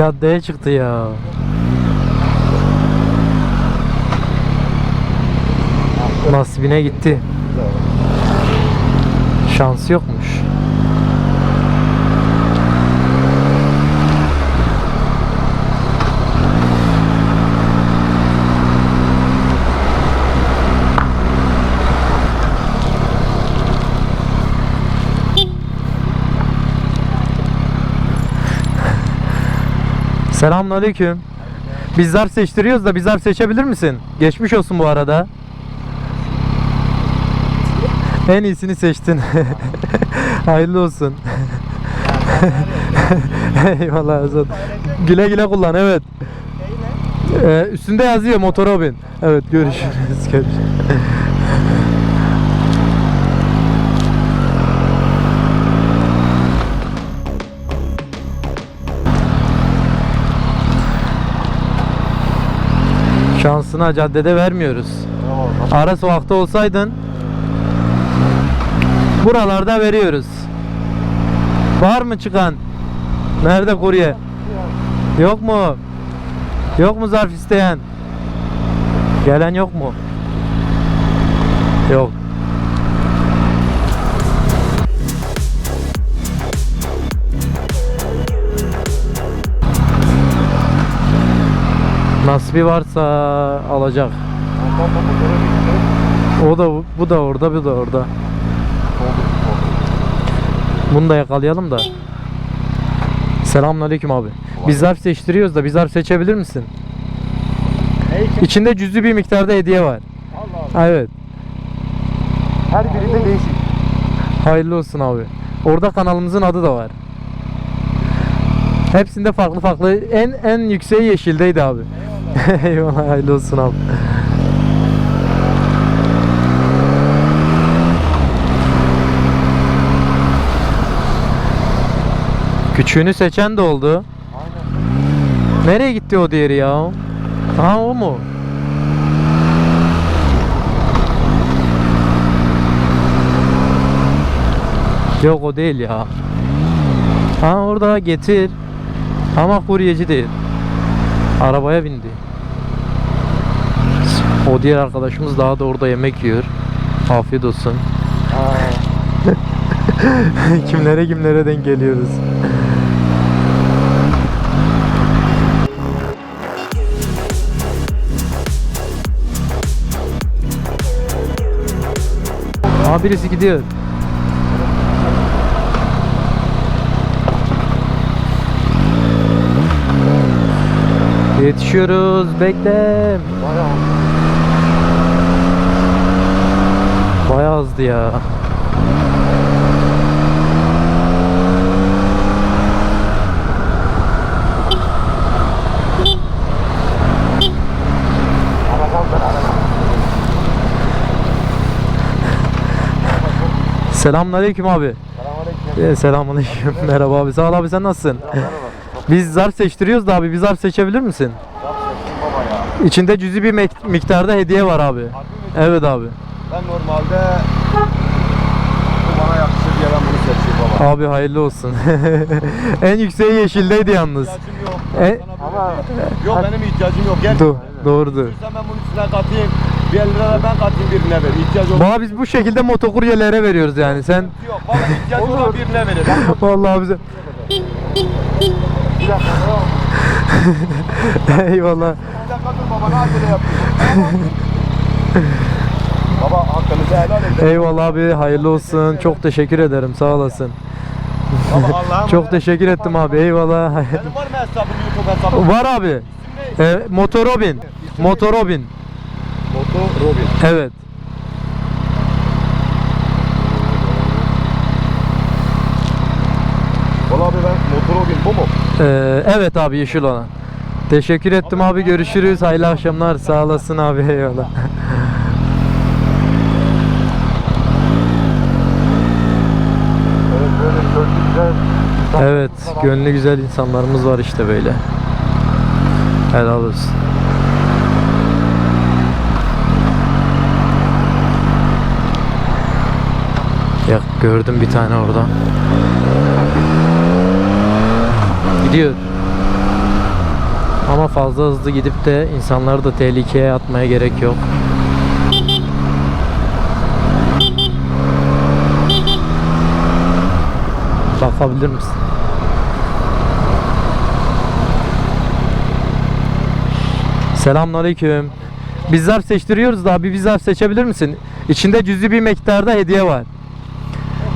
Caddeye çıktı ya. Nasibine gitti. Şansı yokmuş. Selamünaleyküm. Biz zar seçtiriyoruz da bir zar seçebilir misin? Geçmiş olsun bu arada. En iyisini seçtin. Hayırlı olsun. Eyvallah Azat. Güle güle kullan evet. Ee, üstünde yazıyor motora bin. Evet görüşürüz. görüşürüz. Şansına caddede vermiyoruz. Ara sokakta olsaydın buralarda veriyoruz. Var mı çıkan? Nerede kurye? Yok mu? Yok mu zarf isteyen? Gelen yok mu? Yok. Nasibi varsa alacak. O da bu da orada, bu da orada. Bunu da yakalayalım da. Selamünaleyküm abi. Biz zarf seçtiriyoruz da bir zarf seçebilir misin? İçinde cüzi bir miktarda hediye var. Allah Allah. Evet. Her birinde değişik. Hayırlı olsun abi. Orada kanalımızın adı da var. Hepsinde farklı farklı. En en yükseği yeşildeydi abi. Eyvallah hayırlı olsun abi. Küçüğünü seçen de oldu. Aynen. Nereye gitti o diğeri ya? Ha o mu? Yok o değil ya. Ha orada getir. Ama kuryeci değil. Arabaya bindi. O diğer arkadaşımız daha da orada yemek yiyor. Afiyet olsun. Kimlere kimlere denk geliyoruz. Aa birisi gidiyor. Yetişiyoruz. Bekle. bayağı. Bayağı azdı ya. Selamünaleyküm abi. Selamünaleyküm. Ee, selamünaleyküm. Merhaba abi. Sağ ol abi sen nasılsın? Merhaba. Biz zarf seçtiriyoruz da abi bir zarf seçebilir misin? Çok seçtim baba ya. İçinde cüzi bir miktarda hediye var abi. Evet abi. Ben normalde bu bana yakışır diye ben bunu seçiyorum baba. Abi hayırlı olsun. en yükseği yeşildeydi yalnız. İhtiyacım yok. E- Ama yok benim ihtiyacım yok. Gel. Do doğrudur. İstersen ben bunun üstüne katayım. Bir 50 lira ben katayım birine ver. İhtiyacı olan Baba biz bu şekilde motokuryelere veriyoruz yani. Sen yok. Bana ihtiyacı olan birine verir. Vallahi bize Bir dakika. yok. eyvallah. Bir dakika dur baba ne acele yapıyorsun? baba hakkınızı helal edin. Eyvallah abi hayırlı olsun. Çok teşekkür ederim. Sağ olasın. Baba Çok teşekkür ettim abi. Eyvallah. Senin var mı hesabın YouTube hesabın? Var abi. E, Motorobin. Motorobin. Moto Robin. Evet. Valla abi ben Moto Robin bu mu? Ee, evet abi yeşil olan. Teşekkür ettim abi görüşürüz. Hayırlı akşamlar. Sağ olasın abi eyvallah. Evet gönlü güzel insanlarımız var işte böyle. Helal olsun. Ya gördüm bir tane orada. Gidiyor. Ama fazla hızlı gidip de insanları da tehlikeye atmaya gerek yok. Bakabilir misin? Selamünaleyküm. Biz zarf seçtiriyoruz da abi bir zarf seçebilir misin? İçinde cüzi bir miktarda hediye var.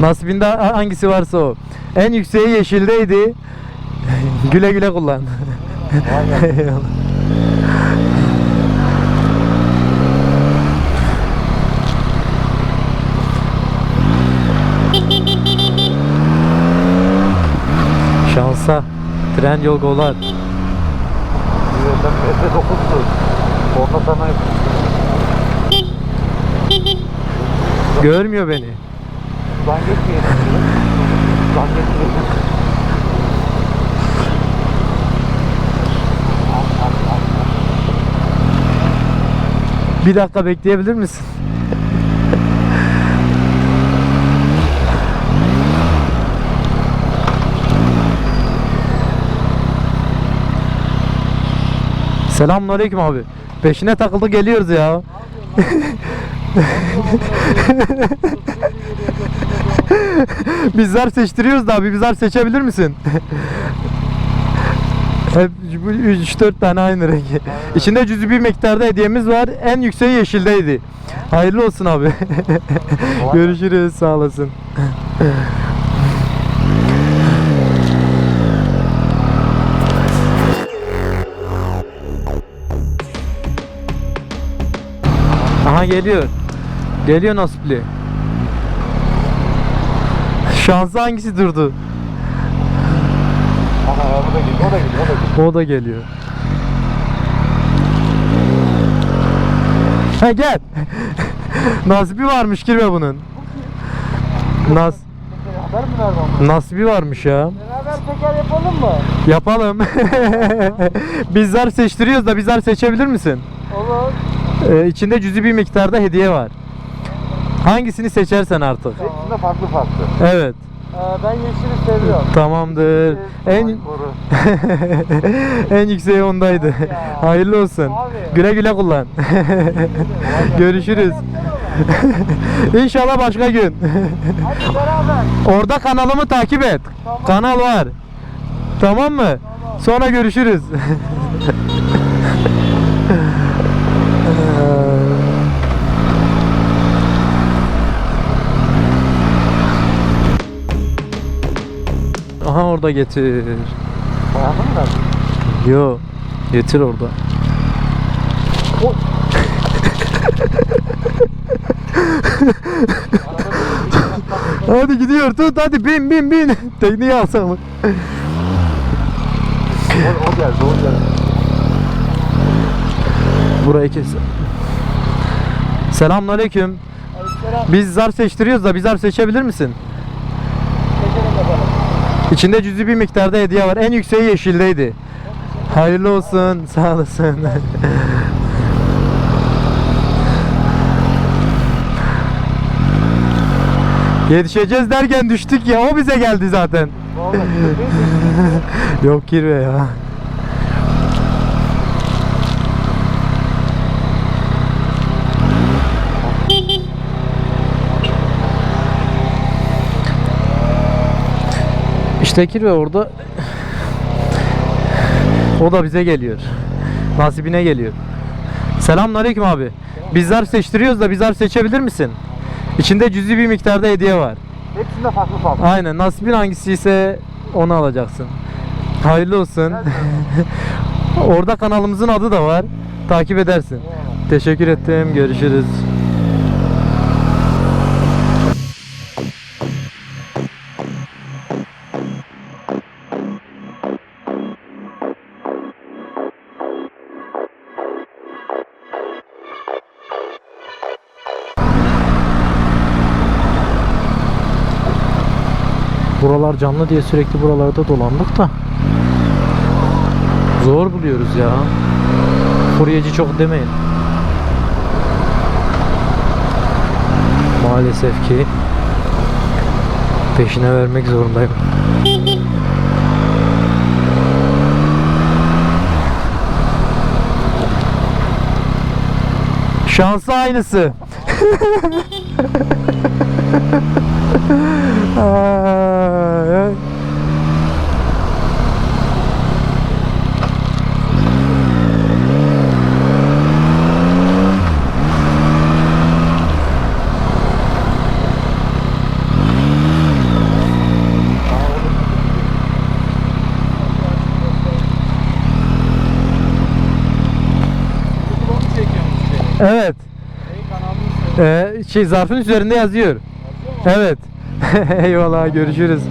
Nasibinde ha- hangisi varsa o. En yükseği yeşildeydi. güle güle kullan. Şansa. Tren yol golar. Metre dokuzdu. Orada sana Görmüyor beni. Sudan geçmeyelim. Sudan geçmeyelim. Bir dakika bekleyebilir misin? Selamünaleyküm abi. Peşine takıldı geliyoruz ya. Biz zar seçtiriyoruz da abi. Bir zar seçebilir misin? Hep 3-4 tane aynı renk. İçinde cüzi bir miktarda hediyemiz var. En yükseği yeşildeydi. Hayırlı olsun abi. Görüşürüz. Sağ olasın. Aha geliyor. Geliyor nasipli. Şansı hangisi durdu? O da geliyor, o da geliyor, o da geliyor. O da geliyor. Ha gel. Nasibi varmış girme bunun. Nas Haber mi nereden? nasibi varmış ya. Beraber teker yapalım mı? Yapalım. bizler seçtiriyoruz da bizler seçebilir misin? Olur. Ee, içinde cüzi bir miktarda hediye var. Hangisini seçersen artık. Hepsinde farklı farklı. Evet. Ee, ben yeşili seviyorum. Tamamdır. En en yükseği ondaydı. ya. Hayırlı olsun. Abi. Güle güle kullan. Görüşürüz. İnşallah başka gün. Hadi beraber. Orada kanalımı takip et. Tamam. Kanal var. Tamam mı? Sonra görüşürüz. Aha orada getir. Beğendin mi? Yo. Getir orada. hadi gidiyor tut hadi bin bin bin. Tekniği alsam. O, o geldi, o geldi. Burayı kes. Selamünaleyküm. Biz zar seçtiriyoruz da bir zar seçebilir misin? İçinde cüzi bir miktarda hediye var. En yükseği yeşildeydi. Hayırlı olsun. Sağ olasın. Yetişeceğiz derken düştük ya. O bize geldi zaten. Yok kirve ya. İşte kirve orada. O da bize geliyor. Nasibine geliyor. Selamünaleyküm abi. Bizler seçtiriyoruz da bizler seçebilir misin? İçinde cüzi bir miktarda hediye var. Hepsinde farklı farklı. Aynen nasibin hangisi ise onu alacaksın. Hayırlı olsun. Orada kanalımızın adı da var. Takip edersin. Teşekkür ettim. Görüşürüz. Buralar canlı diye sürekli buralarda dolandık da zor buluyoruz ya. Kuryeci çok demeyin. Maalesef ki peşine vermek zorundayım. Şansı aynısı. şey zarfın üzerinde yazıyor. Evet. Eyvallah görüşürüz.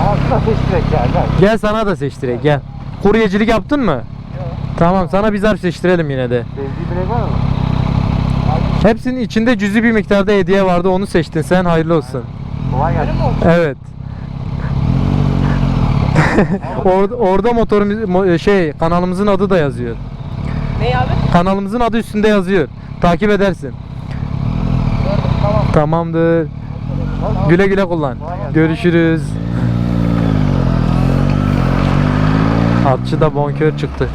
Ağzına seçtirek gel gel. Sana da seçtirek gel. Kuryecilik yaptın mı? Tamam sana bir zarf seçtirelim yine de. Sevdiği birey var mı? Hepsinin içinde cüzi bir miktarda hediye vardı onu seçtin sen hayırlı olsun. Kolay gelsin. Evet. Orada, orada motorumuz mo- şey kanalımızın adı da yazıyor. Ne abi? Kanalımızın adı üstünde yazıyor. Takip edersin. Tamam. Tamamdır. Güle güle kullan. Görüşürüz. Atçı da bonkör çıktı.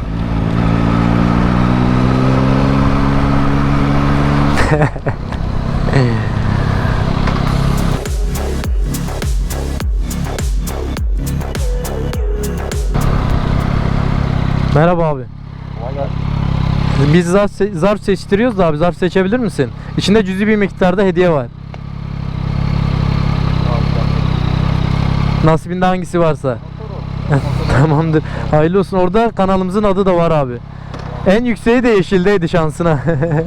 Merhaba abi. Biz zarf, se- zarf seçtiriyoruz da abi zarf seçebilir misin? İçinde cüzi bir miktarda hediye var. Nasibinde hangisi varsa. Tamamdır. Hayırlı olsun. Orada kanalımızın adı da var abi. En yükseği de yeşildeydi şansına.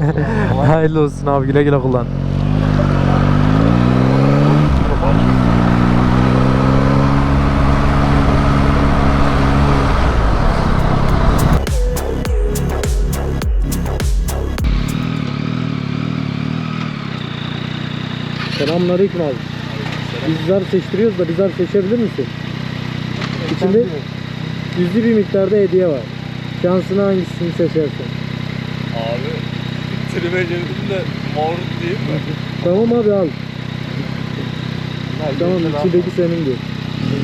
Hayırlı olsun abi. Güle güle kullan. Selamünaleyküm abi. Biz zarf seçtiriyoruz da bir zarf seçebilir misin? İçinde yüzlü bir miktarda hediye var. Şansına hangisini seçersin? Abi tribe girdim de mor değil mi? Tamam abi al. Tamam içindeki senindir.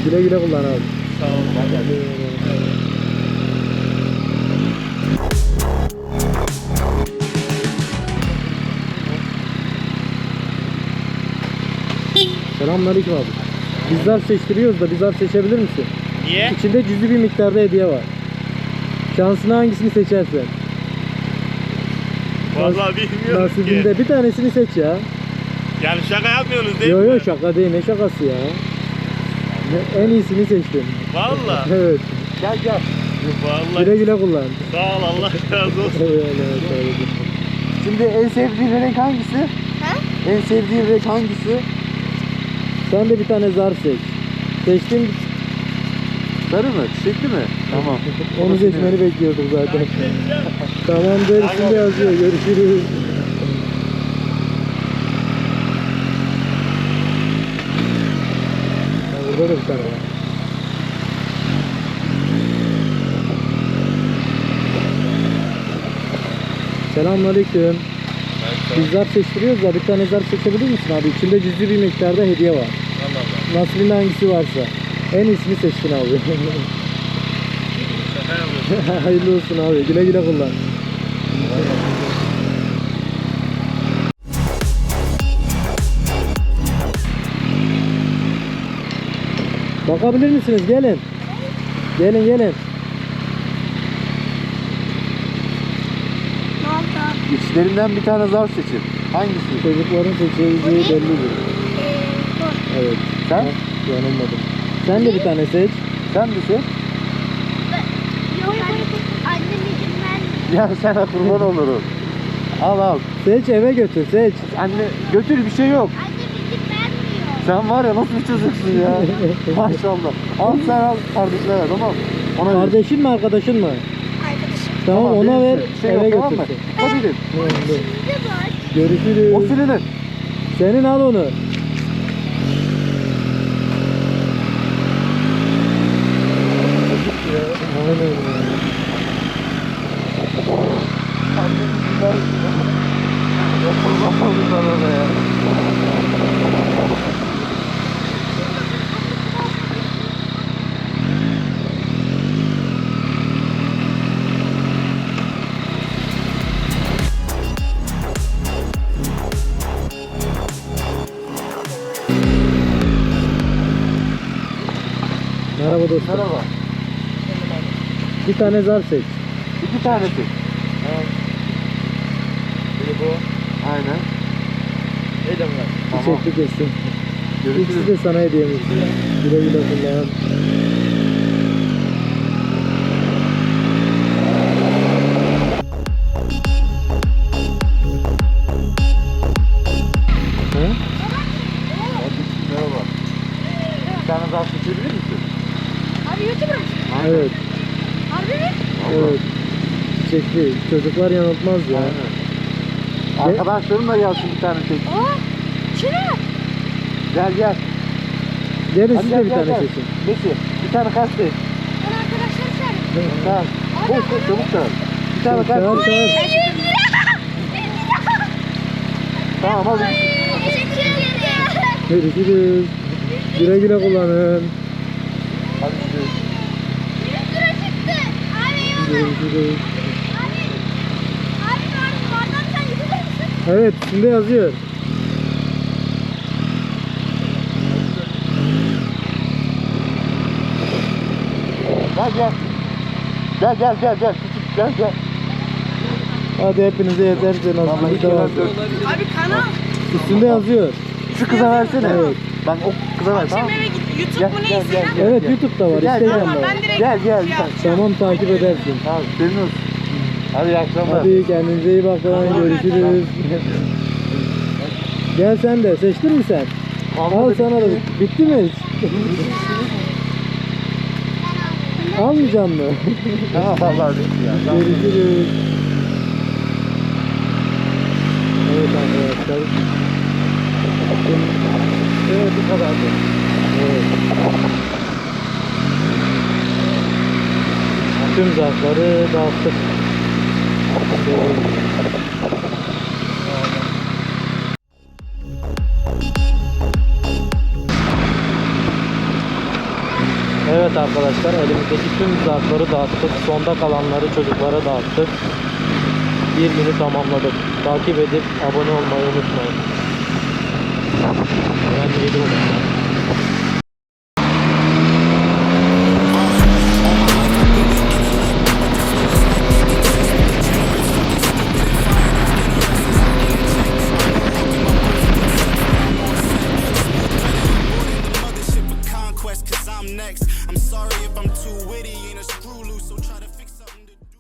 Güle güle kullan abi. Sağ ol. Selamünaleyküm abi. Biz zarf seçtiriyoruz da bir zarf seçebilir misin? Niye? İçinde cüzlü bir miktarda hediye var. Şansına hangisini seçersen? Vallahi bilmiyorum ki. Nasibinde bir tanesini seç ya. Yani şaka yapmıyorsunuz değil Yo mi? yo şaka değil ne şakası ya. En iyisini seçtim. Valla. Evet. Gel gel. Vallahi. Güle güle kullan. Sağ ol Allah razı olsun. Eyvallah, sağ. Şimdi en sevdiğin renk hangisi? En sevdiğin renk hangisi? Sen de bir tane zarf seç. Seçtim. Sarı mı? Çiçekli mi? Tamam. Onu seçmeni bekliyordum zaten. Tamamdır. Şimdi yazıyor. Görüşürüz. Ha, Burada da bir tane var. Selamünaleyküm. Biz zarf seçtiriyoruz da bir tane zarf seçebilir misin abi? İçinde cüzi bir miktarda hediye var. Nasibinde hangisi varsa. En iyisini seçtin abi. Hayırlı olsun abi. Güle güle kullan. Bakabilir misiniz? Gelin. Gelin gelin. İçlerinden bir tane zarf seçin. Hangisi? Çocukların seçeceği bellidir. Evet. Sen? Yanılmadım. Sen de bir tane seç. Sen mi seç? Yok annem izin vermiyor. Ya sana kurban olurum. Al al. Seç eve götür seç. Anne götür bir şey yok. Annem izin vermiyor. Sen var ya nasıl bir çocuksun ya. Maşallah. Al sen al kardeşine ver tamam. Ona ver. Kardeşin mi arkadaşın mı? Arkadaşım. Tamam, ona ver. Şey eve yok, tamam mı? Hadi gidin. Görüşürüz. O senin. Senin al onu. Merhaba dostum. Merhaba. Bir tane zar seç. İki tanesi. Biri bu. Aynen. Elim var. Tamam. Çekti kesin. İkisi de sana hediyemiz. Güle güle kullan. Evet, Harbi mi? evet. Çekti. Çocuklar yanıltmaz ya. Aynen. Arkadaşlarım da gelsin bir tane çek. Aa, şunu. Gel gel. Gelin Hadi siz de gel, bir gel, tane gel. seçin. Nesi? Bir tane kaç. Ben arkadaşlarım çağırdım. Tamam. Koş koş çabuk çağır. Bir tane kaç Çağır, seç. çağır. 100 lira. 100 lira. Tamam hadi. Teşekkür ederim. Görüşürüz. Güle güle kullanın. Hadi gidiyoruz. 100 lira çıktı. Abi eyvallah. Görüşürüz. Abi. Abi var. Bardan sen YouTuber Evet, üstünde yazıyor. Gel gel. Gel gel gel gel. Küçük gel gel. Hadi hepinize iki ben dört. Abi kanal. Üstünde yazıyor. Şu kıza versene. Evet. Ben o kıza ver tamam mı? eve git. YouTube Gel mu gel neyse gel. gel, Evet gel. YouTube'da var, Gel, Instagram'da Tamam var. ben direkt Gel gel. şey Gel. Tamam takip edersin. Tamam senin olsun. Hadi iyi akşamlar. Hadi kendinize iyi bakın. Görüşürüz. Gel sen de. Seçtin mi sen? Al sana da. Bitti mi? Almayacak mı? Tamam vallahi bitti ya. Tamam. Görüşürüz. Evet arkadaşlar. Evet bu kadar. Tüm zarfları dağıttık. Evet arkadaşlar elimizdeki tüm zarfları dağıttık. Sonda kalanları çocuklara dağıttık. Bir günü tamamladık. Takip edip abone olmayı unutmayın. Ben yedi